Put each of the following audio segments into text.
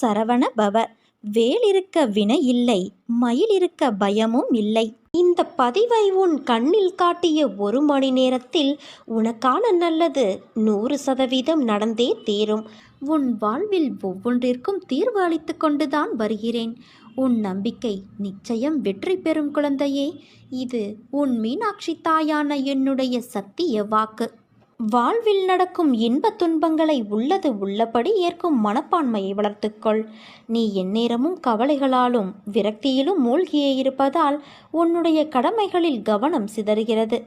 சரவண பவ. வேல் இருக்க வினை இல்லை மயில் இருக்க பயமும் இல்லை. இந்த பதிவை உன் கண்ணில் காட்டிய ஒரு மணி நேரத்தில் உனக்கான நல்லது நூறு சதவீதம் நடந்தே தீரும். உன் வாழ்வில் ஒவ்வொன்றிற்கும் தீர்வு அளித்து கொண்டுதான் வருகிறேன். உன் நம்பிக்கை நிச்சயம் வெற்றி பெறும் குழந்தையே. இது உன் மீனாட்சி தாயான என்னுடைய சத்திய வாக்கு. வாழ்வில் நடக்கும் இன்பத் துன்பங்களை உள்ளது உள்ளபடி ஏற்கும் மனப்பான்மையை வளர்த்துக்கொள். நீ எந்நேரமும் கவலைகளாலும் விரக்தியிலும் மூழ்கியே இருப்பதால் உன்னுடைய கடமைகளில் கவனம் சிதறுகிறது.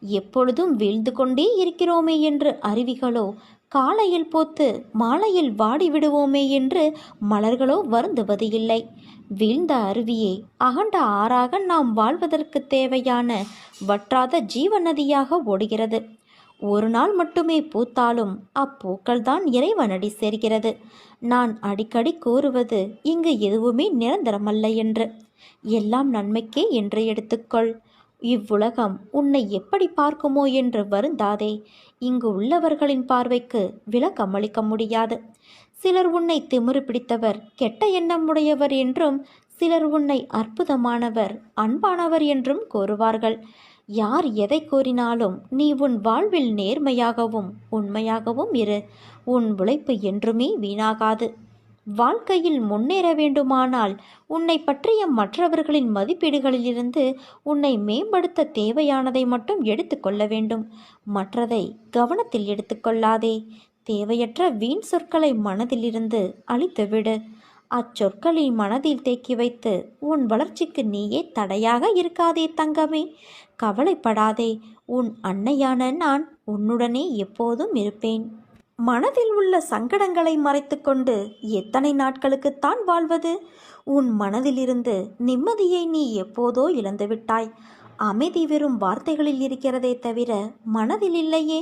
எப்பொழுதும் வீழ்ந்து கொண்டே இருக்கிறோமே என்று அருவிகளோ காலையில் போத்து மாலையில் வாடி விடுவோமே என்று மலர்களோ வருந்துவது இல்லை வீழ்ந்த அருவியே அகண்ட ஆறாக நாம் வாழ்வதற்கு தேவையான வற்றாத ஜீவ நதியாக ஓடுகிறது. ஒரு நாள் மட்டுமே பூத்தாலும் அப்பூக்கள் தான் இறைவனடி சேர்கிறது. நான் அடிக்கடி கூறுவது இங்கு எதுவுமே நிரந்தரமல்ல என்று. எல்லாம் நன்மைக்கே என்று எடுத்துக்கொள். இவ்வுலகம் உன்னை எப்படி பார்க்குமோ என்று வருந்தாதே. இங்கு உள்ளவர்களின் பார்வைக்கு விளக்கமளிக்க முடியாது. சிலர் உன்னை திமிரு பிடித்தவர் கெட்ட எண்ணம் உடையவர் என்றும் சிலர் உன்னை அற்புதமானவர் அன்பானவர் என்றும் கூறுவார்கள். யார் எதை கூறினாலும் நீ உன் வாழ்வில் நேர்மையாகவும் உண்மையாகவும் இரு. உன் உழைப்பு என்றுமே வீணாகாது. வாழ்க்கையில் முன்னேற வேண்டுமானால் உன்னை பற்றிய மற்றவர்களின் மதிப்பீடுகளிலிருந்து உன்னை மேம்படுத்த தேவையானதை மட்டும் எடுத்துக்கொள்ள வேண்டும். மற்றதை கவனத்தில் எடுத்துக்கொள்ளாதே தேவையற்ற வீண் சொற்களை மனதிலிருந்து அழித்துவிடு அச்சொற்களை மனதில் தேக்கி வைத்து உன் வளர்ச்சிக்கு நீயே தடையாக இருக்காதே தங்கமே. கவலைப்படாதே. உன் அன்னையான நான் உன்னுடனே எப்போதும் இருப்பேன். மனதில் உள்ள சங்கடங்களை மறைத்துக்கொண்டு எத்தனை நாட்களுக்குத்தான் வாழ்வது? உன் மனதிலிருந்து நிம்மதியை நீ எப்போதோ இழந்துவிட்டாய். அமைதி வெறும் வார்த்தைகளில் இருக்கிறதே தவிர மனதில் இல்லையே.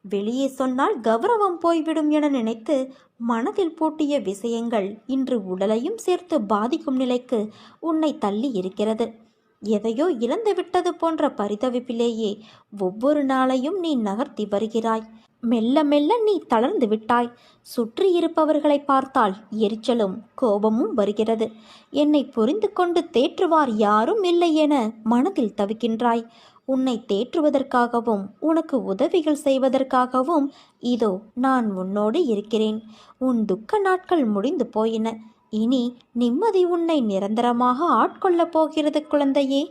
வெளியே சொன்னால் கௌரவம் போய்விடும் என நினைத்து மனதில் பூட்டிய விஷயங்கள் இன்று உடலையும் சேர்த்து பாதிக்கும் நிலைக்கு உன்னை தள்ளி இருக்கிறது. எதையோ இழந்து விட்டது போன்ற பரிதவிப்பிலேயே ஒவ்வொரு நாளையும் நீ நகர்த்தி வருகிறாய். மெல்ல மெல்ல நீ தளர்ந்து விட்டாய். சுற்றி இருப்பவர்களை பார்த்தால் எரிச்சலும் கோபமும் வருகிறது. என்னை புரிந்து கொண்டு தேற்றுவார் யாரும் இல்லை என மனதில் தவிக்கின்றாய். உன்னை தேற்றுவதற்காகவும் உனக்கு உதவிகள் செய்வதற்காகவும் இதோ நான் உன்னோடு இருக்கிறேன். உன் துக்க நாட்கள் முடிந்து போயின. இனி நிம்மதி உன்னை நிரந்தரமாக ஆட்கொள்ளப் போகிறது குழந்தையே.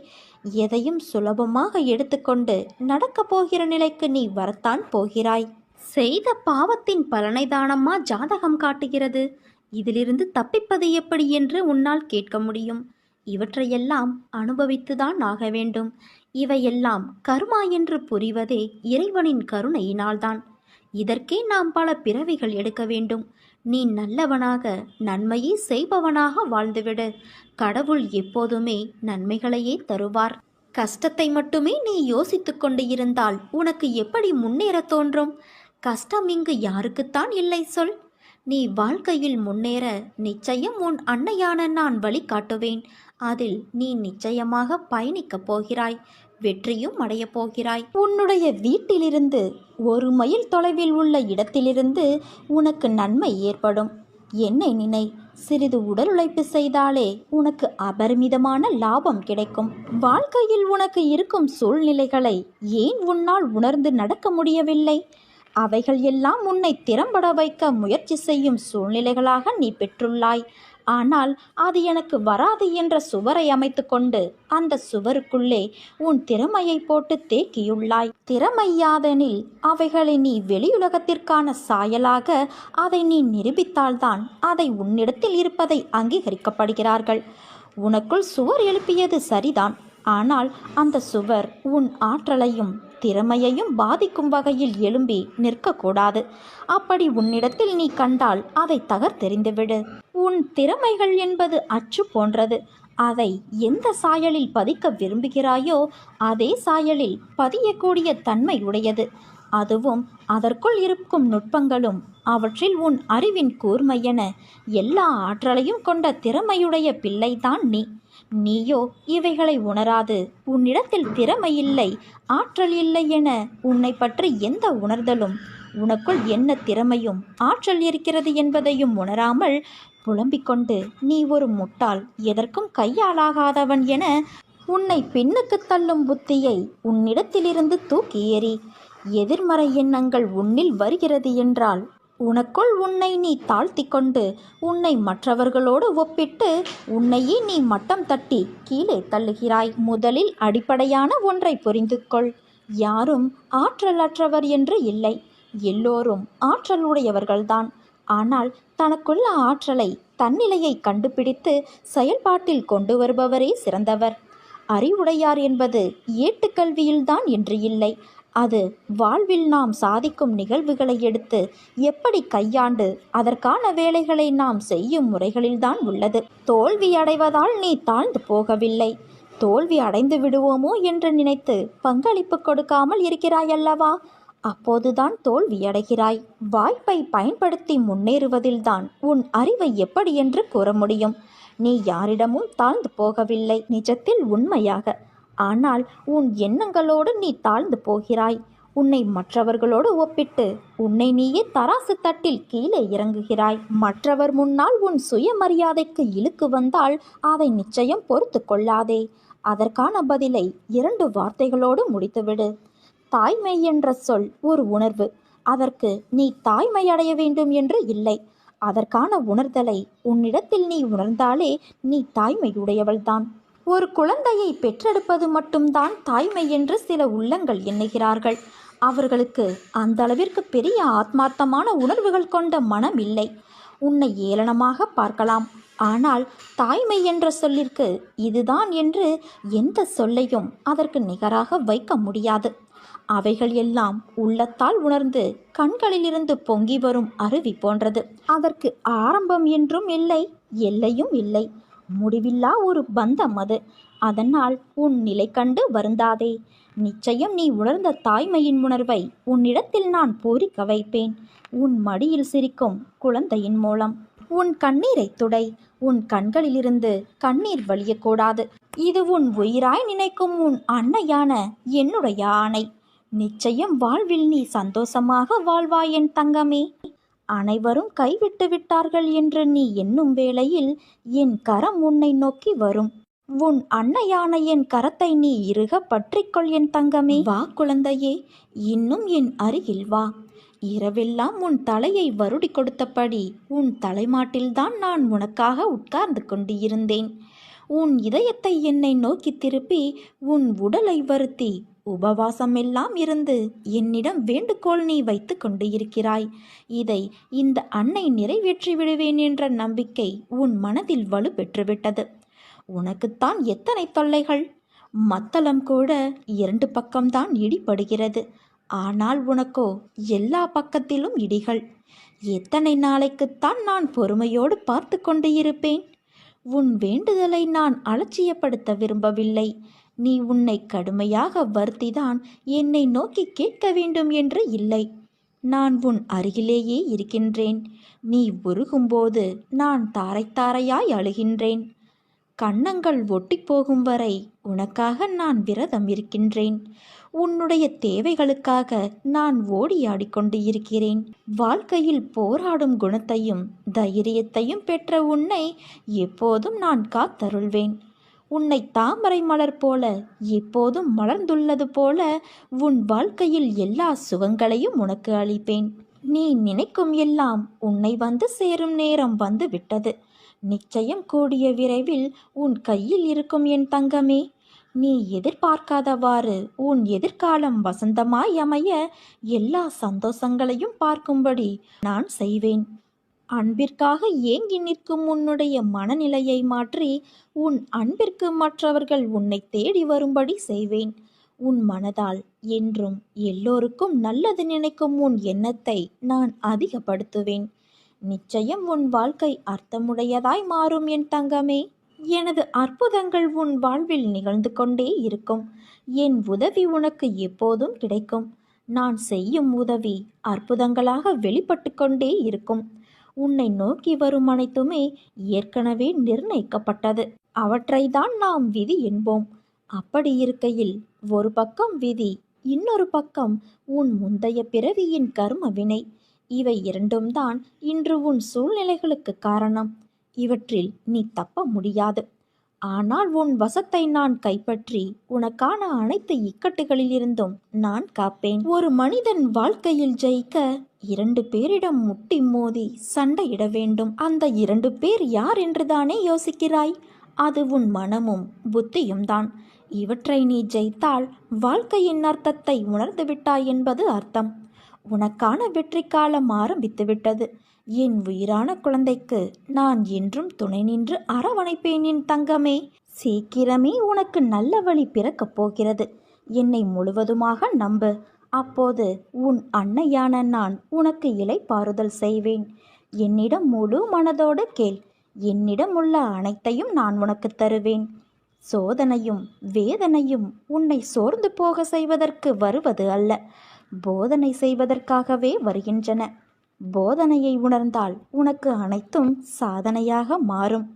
எதையும் சுலபமாக எடுத்துக்கொண்டு நடக்கப் போகிற நிலைக்கு நீ வரத்தான் போகிறாய். செய்த பாவத்தின் பலனை தானம்மா ஜாதகம் காட்டுகிறது. இதிலிருந்து தப்பிப்பது எப்படி என்று உன்னால் கேட்க முடியும். இவற்றையெல்லாம் அனுபவித்துதான் ஆக வேண்டும். இவையெல்லாம் கர்மா என்று புரிவதே இறைவனின் கருணையினால்தான். இதற்கே நாம் பல பிறவிகள் எடுக்க வேண்டும். நீ நல்லவனாக நன்மையை செய்பவனாக வாழ்ந்துவிடு. கடவுள் எப்போதுமே நன்மைகளையே தருவார். கஷ்டத்தை மட்டுமே நீ யோசித்து கொண்டு இருந்தால் உனக்கு எப்படி முன்னேற தோன்றும்? கஷ்டம் இங்கு யாருக்குத்தான் இல்லை சொல். நீ வாழ்க்கையில் முன்னேற நிச்சயம் உன் அன்னையான நான் வழி காட்டுவேன் அதில் நீ நிச்சயமாக பயணிக்கப் போகிறாய். வெற்றியும் அடையப் போகிறாய். உன்னுடைய வீட்டிலிருந்து ஒரு மைல் தொலைவில் உள்ள இடத்திலிருந்து உனக்கு நன்மை ஏற்படும். என்னை நினை சிறிது உடல் உழைப்பு செய்தாலே உனக்கு அபரிமிதமான லாபம் கிடைக்கும். வாழ்க்கையில் உனக்கு இருக்கும் சூழ்நிலைகளை ஏன் உன்னால் உணர்ந்து நடக்க முடியவில்லை? அவைகள் எல்லாம் உன்னை திறம்பட வைக்க முயற்சி செய்யும் சூழ்நிலைகளாக நீ பெற்றுள்ளாய். ஆனால் அது எனக்கு வராது என்ற சுவரை அமைத்துக்கொண்டு அந்த சுவருக்குள்ளே உன் திறமையை போட்டு தேக்கியுள்ளாய். திறமையாதெனில் அவைகளை நீ வெளியுலகத்திற்கான சாயலாக அதை நீ நிரூபித்தால்தான் அதை உன்னிடத்தில் இருப்பதை அங்கீகரிக்கப்படுகிறார்கள். உனக்குள் சுவர் எழுப்பியது சரிதான். ஆனால் அந்த சுவர் உன் ஆற்றலையும் திறமையையும் பாதிக்கும் வகையில் எழும்பி நிற்கக்கூடாது. அப்படி உன்னிடத்தில் நீ கண்டால் அதை தகர்த்தெறிந்துவிடு. உன் திறமைகள் என்பது அச்சு போன்றது. அதை எந்த சாயலில் பதிக்க விரும்புகிறாயோ அதே சாயலில் பதியக்கூடிய தன்மை உடையது அதுவும் அதற்குள் இருக்கும் நுட்பங்களும் அவற்றில் உன் அறிவின் கூர்மையென எல்லா ஆற்றலையும் கொண்ட திறமையுடைய பிள்ளைதான் நீ. நீயோ இவைகளை உணராது. உன்னிடத்தில் திறமை இல்லை ஆற்றல் இல்லை என உன்னை பற்றி எந்த உணர்தலும் உனக்குள் என்ன திறமையும் ஆற்றல் இருக்கிறது என்பதையும் உணராமல் புலம்பிக்கொண்டு நீ ஒரு முட்டாள் எதற்கும் கையாளாகாதவன் என உன்னை பின்னுக்கு தள்ளும் புத்தியை உன்னிடத்திலிருந்து தூக்கி எறி எதிர்மறை எண்ணங்கள் உன்னில் வருகிறது என்றால் உனக்குள் உன்னை நீ தாழ்த்தி கொண்டு உன்னை மற்றவர்களோடு ஒப்பிட்டு உன்னையே நீ மட்டம் தட்டி கீழே தள்ளுகிறாய். முதலில் அடிப்படையான ஒன்றை புரிந்து கொள் யாரும் ஆற்றலற்றவர் என்று இல்லை. எல்லோரும் ஆற்றல் உடையவர்கள்தான் ஆனால் தனக்குள்ள ஆற்றலை தன்னிலையை கண்டுபிடித்து செயல்பாட்டில் கொண்டு வருபவரே சிறந்தவர். அறிவுடையார் என்பது ஏட்டுக்கல்வியில்தான் என்று இல்லை. அது வாழ்வில் நாம் சாதிக்கும் நிகழ்வுகளை எடுத்து எப்படி கையாண்டு அதற்கான வேலைகளை நாம் செய்யும் முறைகளில்தான் உள்ளது. தோல்வி அடைவதால் நீ தாழ்ந்து போகவில்லை. தோல்வி அடைந்து விடுவோமோ என்று நினைத்து பங்களிப்பு கொடுக்காமல் இருக்கிறாயல்லவா அப்போதுதான் தோல்வியடைகிறாய் வாய்ப்பை பயன்படுத்தி முன்னேறுவதில்தான் உன் அறிவை எப்படி என்று கூற முடியும். நீ யாரிடமும் தாழ்ந்து போகவில்லை. நிஜத்தில் உண்மையாக ஆனால் உன் எண்ணங்களோடு நீ தாழ்ந்து போகிறாய். உன்னை மற்றவர்களோடு ஒப்பிட்டு உன்னை நீயே தராசு தட்டில் கீழே இறங்குகிறாய். மற்றவர் முன்னால் உன் சுயமரியாதைக்கு இழுக்கு வந்தால் அதை நிச்சயம் பொறுத்து கொள்ளாதே. அதற்கான பதிலை இரண்டு வார்த்தைகளோடு முடித்துவிடு. தாய்மை என்ற சொல் ஒரு உணர்வு. அதற்கு நீ தாய்மை அடைய வேண்டும் என்று இல்லை. அதற்கான உணர்தலை உன்னிடத்தில் நீ உணர்ந்தாலே நீ தாய்மையுடையவள்தான். ஒரு குழந்தையை பெற்றெடுப்பது மட்டும்தான் தாய்மை என்று சில உள்ளங்கள் எண்ணுகிறார்கள். அவர்களுக்கு அந்த அளவிற்கு பெரிய ஆத்மார்த்தமான உணர்வுகள் கொண்ட மனம் இல்லை. உன்னை ஏளனமாக பார்க்கலாம். ஆனால் தாய்மை என்ற சொல்லிற்கு இதுதான் என்று எந்த சொல்லையும் அதற்கு நிகராக வைக்க முடியாது. அவைகள் எல்லாம் உள்ளத்தால் உணர்ந்து கண்களிலிருந்து பொங்கி வரும் அருவி போன்றது. அதற்கு ஆரம்பம் என்றும் இல்லை எல்லையும் இல்லை. முடிவில்லா ஒரு பந்தம் அது. அதனால் உன் நிலை கண்டு வருந்தாதே. நிச்சயம் நீ உணர்ந்த தாய்மையின் உணர்வை உன்னிடத்தில் நான் பூரிக்க வைப்பேன். உன் மடியில் சிரிக்கும் குழந்தையின் மூலம் உன் கண்ணீரை துடை. உன் கண்களிலிருந்து கண்ணீர் வழியக்கூடாது. இது உன் உயிராய் நினைக்கும் உன் அன்னையான என்னுடைய ஆணை. நிச்சயம் வாழ்வில் நீ சந்தோஷமாக வாழ்வாய் என் தங்கமே. அனைவரும் கைவிட்டு விட்டார்கள் என்று நீ எண்ணும் வேளையில் என் கரம் உன்னை நோக்கி வரும். உன் அன்னையான என் கரத்தை நீ இறுக பற்றிக்கொள் என் தங்கமே. வா குழந்தையே இன்னும் என் அருகில் வா. இரவெல்லாம் உன் தலையை வருடி கொடுத்தபடி உன் தலைமாட்டில்தான் நான் உனக்காக உட்கார்ந்து கொண்டு இருந்தேன் உன் இதயத்தை என்னை நோக்கி திருப்பி உன் உடலை வருத்தி உபவாசமெல்லாம் இருந்து என்னிடம் வேண்டுகோள் நீ வைத்து கொண்டு இருக்கிறாய். இதை இந்த அன்னை நிறைவேற்றி விடுவேன் என்ற நம்பிக்கை உன் மனதில் வலு பெற்றுவிட்டது. உனக்குத்தான் எத்தனை தொல்லைகள்? மத்தளம் கூட இரண்டு பக்கம்தான் இடிபடுகிறது. ஆனால் உனக்கோ எல்லா பக்கத்திலும் இடிகள். எத்தனை நாளைக்குத்தான் நான் பொறுமையோடு பார்த்து கொண்டு இருப்பேன்? உன் வேண்டுதலை நான் அலட்சியப்படுத்த விரும்பவில்லை. நீ உன்னை கடுமையாக வருத்திதான் என்னை நோக்கி கேட்க வேண்டும் என்று இல்லை. நான் உன் அருகிலேயே இருக்கின்றேன். நீ உருகும்போது நான் தாரை தாரையாய் அழுகின்றேன். கன்னங்கள் ஒட்டி போகும் வரை உனக்காக நான் விரதம் இருக்கின்றேன். உன்னுடைய தேவைகளுக்காக நான் ஓடி ஆடிக்கொண்டு இருக்கிறேன். வாழ்க்கையில் போராடும் குணத்தையும் தைரியத்தையும் பெற்ற உன்னை எப்போதும் நான் காத்தருள்வேன். உன்னை தாமரை மலர் போல எப்போதும் மலர்ந்துள்ளது போல உன் வாழ்க்கையில் எல்லா சுகங்களையும் உனக்கு அளிப்பேன். நீ நினைக்கும் எல்லாம் உன்னை வந்து சேரும் நேரம் வந்து விட்டது. நிச்சயம் கூடிய விரைவில் உன் கையில் இருக்கும் என் தங்கமே. நீ எதிர்பார்க்காதவாறு உன் எதிர்காலம் வசந்தமாய் அமைய எல்லா சந்தோஷங்களையும் பார்க்கும்படி நான் செய்வேன். அன்பிற்காக ஏங்கி நிற்கும் உன்னுடைய மனநிலையை மாற்றி உன் அன்பிற்கு மற்றவர்கள் உன்னை தேடி வரும்படி செய்வேன். உன் மனதால் என்றும் எல்லோருக்கும் நல்லது நினைக்கும் உன் எண்ணத்தை நான் அதிகப்படுத்துவேன். நிச்சயம் உன் வாழ்க்கை அர்த்தமுடையதாய் மாறும் என் தங்கமே. எனது அற்புதங்கள் உன் வாழ்வில் நிகழ்ந்து கொண்டே இருக்கும். என் உதவி உனக்கு எப்போதும் கிடைக்கும். நான் செய்யும் உதவி அற்புதங்களாக வெளிப்பட்டு கொண்டே இருக்கும். உன்னை நோக்கி வரும் அனைத்துமே ஏற்கனவே நிர்ணயிக்கப்பட்டது. அவற்றைதான் நாம் விதி என்போம். அப்படி இருக்கையில் ஒரு பக்கம் விதி இன்னொரு பக்கம் உன் முந்தைய பிறவியின் கர்ம வினை. இவை இரண்டும் தான் இன்று உன் சூழ்நிலைகளுக்கு காரணம். இவற்றில் நீ தப்ப முடியாது. ஆனால் உன் வசத்தை நான் கைப்பற்றி உனக்கான அனைத்து இக்கட்டுகளிலிருந்தும் நான் காப்பேன். ஒரு மனிதன் வாழ்க்கையில் ஜெயிக்க இரண்டு பேரிடம் முட்டி மோதி சண்டையிட வேண்டும். அந்த இரண்டு பேர் யார் என்றுதானே யோசிக்கிறாய்? அது உன் மனமும் புத்தியும் தான். இவற்றை நீ ஜெயித்தால் வாழ்க்கையின் அர்த்தத்தை உணர்ந்து விட்டாய் என்பது அர்த்தம். உனக்கான வெற்றி காலம் ஆரம்பித்துவிட்டது என் உயிரான குழந்தைக்கு நான் என்றும் துணை நின்று அரவணைப்பேன் என் தங்கமே. சீக்கிரமே உனக்கு நல்ல வழி பிறக்கப் போகிறது. என்னை முழுவதுமாக நம்பு. அப்போது உன் அன்னையான நான் உனக்கு இலைப்பாறுதல் செய்வேன். என்னிடம் முழு மனதோடு கேள். என்னிடம் உள்ள அனைத்தையும் நான் உனக்கு தருவேன். சோதனையும் வேதனையும் உன்னை சோர்ந்து போக செய்வதற்கு வருவது அல்ல. போதனை செய்வதற்காகவே வருகின்றன. போதனையை உணர்ந்தால் உனக்கு அனைத்தும் சாதனையாக மாறும்.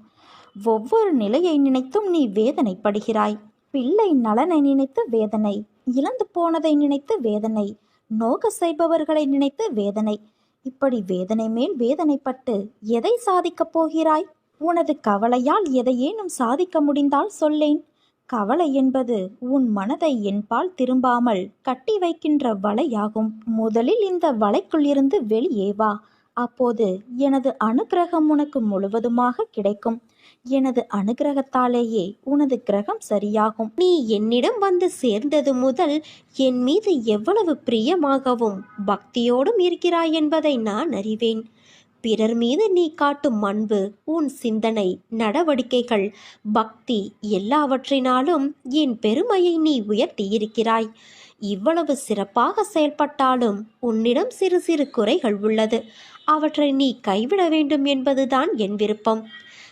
ஒவ்வொரு நிலையை நினைத்தும் நீ வேதனைப்படுகிறாய். பிள்ளை நலனை நினைத்து வேதனை. இழந்து போனதை நினைத்து வேதனை நோக செய்பவர்களை நினைத்து வேதனை. இப்படி வேதனை மேல் வேதனைப்பட்டு எதை சாதிக்கப் போகிறாய்? உனது கவலையால் எதையேனும் சாதிக்க முடிந்தால் சொல்லேன். கவலை என்பது உன் மனதை என்பால் திரும்பாமல் கட்டி வைக்கின்ற வலையாகும். முதலில் இந்த வலைக்குள்ளிருந்து வெளியே வா. அப்போது எனது அனுகிரகம் உனக்கு முழுவதுமாக கிடைக்கும். எனது அனுகிரகத்தாலேயே உனது கிரகம் சரியாகும். நீ என்னிடம் வந்து சேர்ந்தது முதல் என் மீது எவ்வளவு பிரியமாகவும் பக்தியோடும் இருக்கிறாய் என்பதை நான் அறிவேன். பிறர் மீது நீ காட்டும் அன்பு உன் சிந்தனை நடவடிக்கைகள் பக்தி எல்லாவற்றினாலும் என் பெருமையை நீ உயர்த்தி இருக்கிறாய் இவ்வளவு சிறப்பாக செயல்பட்டாலும் உன்னிடம் சிறு சிறு குறைகள் உள்ளது. அவற்றை நீ கைவிட வேண்டும் என்பதுதான் என் விருப்பம்.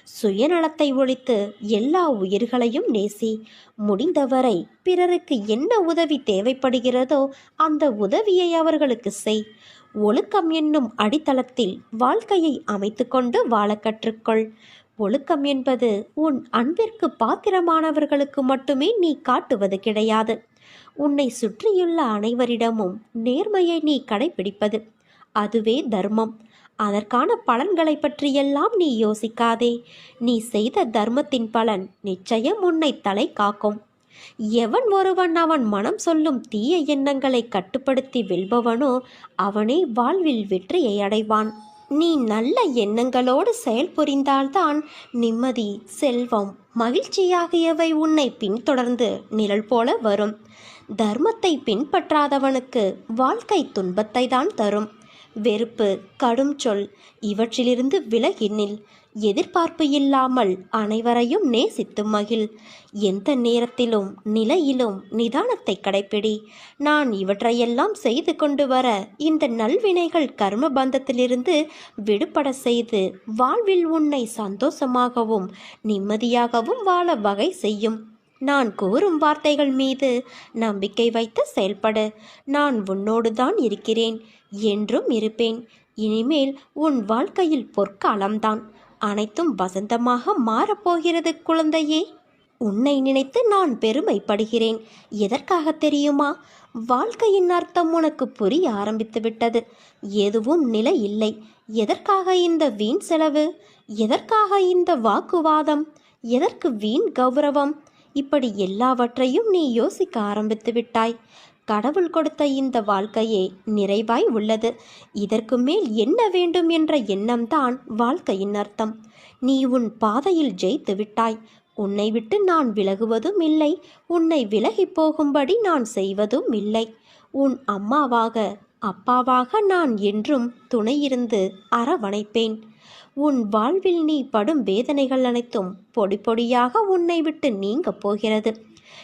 சுயநலத்தை ஒழித்து எல்லா உயிர்களையும் நேசி. முடிந்தவரை பிறருக்கு என்ன உதவி தேவைப்படுகிறதோ அந்த உதவியை அவர்களுக்கு செய். ஒழுக்கம் என்னும் அடித்தளத்தில் வாழ்க்கையை அமைத்துக்கொண்டு வாழ கற்றுக்கொள். ஒழுக்கம் என்பது உன் அன்பிற்கு பாத்திரமானவர்களுக்கு மட்டுமே நீ காட்டுவது கிடையாது. உன்னை சுற்றியுள்ள அனைவரிடமும் நேர்மையை நீ கடைபிடிப்பது அதுவே தர்மம். அதற்கான பலன்களை பற்றியெல்லாம் நீ யோசிக்காதே. நீ செய்த தர்மத்தின் பலன் நிச்சயம் உன்னை தலை காக்கும். எவன் ஒருவன் அவன் மனம் சொல்லும் தீய எண்ணங்களை கட்டுப்படுத்தி வெல்பவனோ அவனே வாழ்வில் வெற்றியை அடைவான். நீ நல்ல எண்ணங்களோடு செயல்புரிந்தால்தான் நிம்மதி செல்வம் மகிழ்ச்சி ஆகியவை உன்னை பின்தொடர்ந்து நிழல் போல வரும். தர்மத்தை பின்பற்றாதவனுக்கு வாழ்க்கை துன்பத்தை தான் தரும். வெறுப்பு கடும் சொல் இவற்றிலிருந்து விலகினில். எதிர்பார்ப்பு இல்லாமல் அனைவரையும் நேசித்து மகிழ். எந்த நேரத்திலும் நிலையிலும் நிதானத்தை கடைப்பிடி. நான் இவற்றையெல்லாம் செய்து கொண்டு வர இந்த நல்வினைகள் கர்ம பந்தத்திலிருந்து விடுபட செய்து வாழ்வில் உன்னை சந்தோஷமாகவும் நிம்மதியாகவும் வாழ வகை செய்யும். நான் கூறும் வார்த்தைகள் மீது நம்பிக்கை வைத்து செயல்படு. நான் உன்னோடு தான் இருக்கிறேன். என்றும் இருப்பேன். இனிமேல் உன் வாழ்க்கையில் பொற்காலம்தான். அனைத்தும் வசந்தமாக மாறப்போகிறது குழந்தையே. உன்னை நினைத்து நான் பெருமைப்படுகிறேன். எதற்காக தெரியுமா? வாழ்க்கையின் அர்த்தம் உனக்கு புரிய ஆரம்பித்து விட்டது. எதுவும் நிலை இல்லை. எதற்காக இந்த வீண் செலவு? எதற்காக இந்த வாக்குவாதம்? எதற்கு வீண் கௌரவம்? இப்படி எல்லாவற்றையும் நீ யோசிக்க ஆரம்பித்து விட்டாய். கடவுள் கொடுத்த இந்த வாழ்க்கையே நிறைவாய் உள்ளது. இதற்கு மேல் என்ன வேண்டும் என்ற எண்ணம்தான் வாழ்க்கையின் அர்த்தம். நீ உன் பாதையில் ஜெயித்து விட்டாய். உன்னை விட்டு நான் விலகுவதும் இல்லை. உன்னை விலகி போகும்படி நான் செய்வதும் இல்லை. உன் அம்மாவாக அப்பாவாக நான் என்றும் துணையிருந்து அரவணைப்பேன். உன் வாழ்வில் நீ படும் வேதனைகள் அனைத்தும் பொடி பொடியாக உன்னை விட்டு நீங்கப் போகிறது.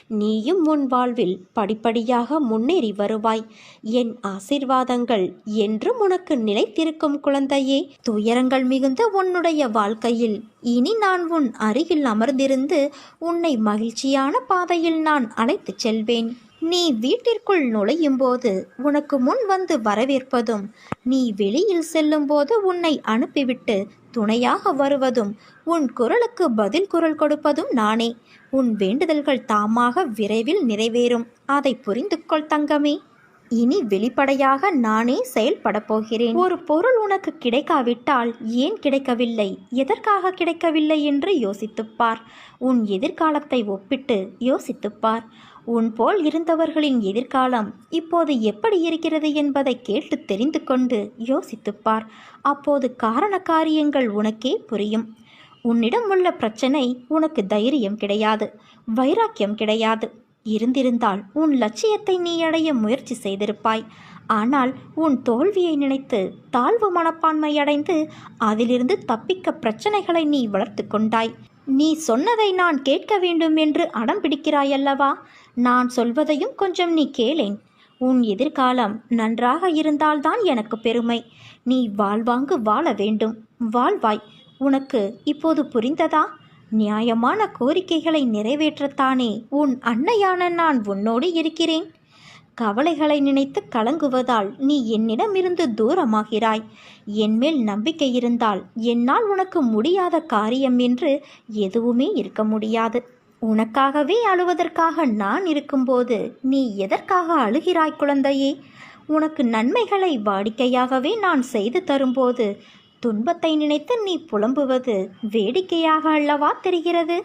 நீயும் உன் வாழ்வில் படிப்படியாக முன்னேறி வருவாய். என் ஆசிர்வாதங்கள் என்றும் உனக்கு நிலைத்திருக்கும் குழந்தையே. துயரங்கள் மிகுந்த உன்னுடைய வாழ்க்கையில் இனி நான் உன் அருகில் அமர்ந்திருந்து உன்னை மகிழ்ச்சியான பாதையில் நான் அழைத்துச் செல்வேன். நீ வீட்டிற்குள் நுழையும்போது உனக்கு முன் வந்து வரவேற்பதும் நீ வெளியில் செல்லும்போது உன்னை அனுப்பிவிட்டு துணையாக வருவதும் உன் குரலுக்கு பதில் குரல் கொடுப்பதும் நானே. உன் வேண்டுதல்கள் தாமாக விரைவில் நிறைவேறும். அதை புரிந்து கொள் தங்கமே. இனி வெளிப்படையாக நானே செயல்படப் போகிறேன். ஒரு பொருள் உனக்கு கிடைக்காவிட்டால் ஏன் கிடைக்கவில்லை? எதற்காக கிடைக்கவில்லை என்று யோசித்துப்பார் உன் எதிர்காலத்தை ஒப்பிட்டு யோசித்துப்பார் உன் போல் இருந்தவர்களின் எதிர்காலம் இப்போது எப்படி இருக்கிறது என்பதை கேட்டு தெரிந்து கொண்டு யோசித்துப்பார் அப்போது காரண காரியங்கள் உனக்கே புரியும். உன்னிடம் உள்ள பிரச்சனை உனக்கு தைரியம் கிடையாது வைராக்கியம் கிடையாது. இருந்திருந்தால் உன் லட்சியத்தை நீ அடைய முயற்சி செய்திருப்பாய். ஆனால் உன் தோல்வியை நினைத்து தாழ்வு மனப்பான்மை அடைந்து அதிலிருந்து தப்பிக்க பிரச்சனைகளை நீ வளர்த்து கொண்டாய். நீ சொன்னதை நான் கேட்க வேண்டும் என்று அடம் பிடிக்கிறாயல்லவா? நான் சொல்வதையும் கொஞ்சம் நீ கேளேன். உன் எதிர்காலம் நன்றாக இருந்தால்தான் எனக்கு பெருமை. நீ வாழ்வாங்கு வாழ வேண்டும். வாழ்வாய் உனக்கு இப்போது புரிந்ததா? நியாயமான கோரிக்கைகளை நிறைவேற்றத்தானே உன் அன்னையான நான் உன்னோடு இருக்கிறேன். கவலைகளை நினைத்து கலங்குவதால் நீ என்னிடமிருந்து தூரமாகிறாய். என்மேல் நம்பிக்கை இருந்தால் என்னால் உனக்கு முடியாத காரியம் என்று எதுவுமே இருக்க முடியாது. உனக்காகவே அழுவதற்காக நான் இருக்கும்போது நீ எதற்காக அழுகிறாய் குழந்தையே? உனக்கு நன்மைகளை வாடிக்கையாகவே நான் செய்து தரும்போது துன்பத்தை நினைத்து நீ புலம்புவது வேடிக்கையாக அல்லவா தெரிகிறது?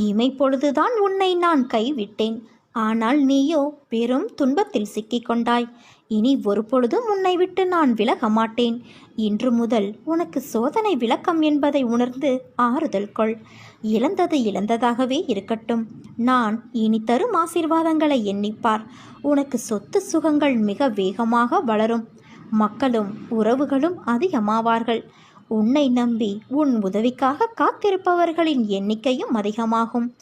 இமை பொழுதுதான் உன்னை நான் கைவிட்டேன். ஆனால் நீயோ பெரும் துன்பத்தில் சிக்கிக்கொண்டாய். இனி ஒரு பொழுதும் உன்னை விட்டு நான் விலக மாட்டேன். இன்று முதல் உனக்கு சோதனை விளக்கம் என்பதை உணர்ந்து ஆறுதல் கொள். இழந்தது இழந்ததாகவே இருக்கட்டும். நான் இனி தரும் ஆசீர்வாதங்களை எண்ணிப்பார். உனக்கு சொத்து சுகங்கள் மிக வேகமாக வளரும். மக்களும் உறவுகளும் அதிகமாவார்கள். உன்னை நம்பி உன் உதவிக்காக காத்திருப்பவர்களின் எண்ணிக்கையும் அதிகமாகும்.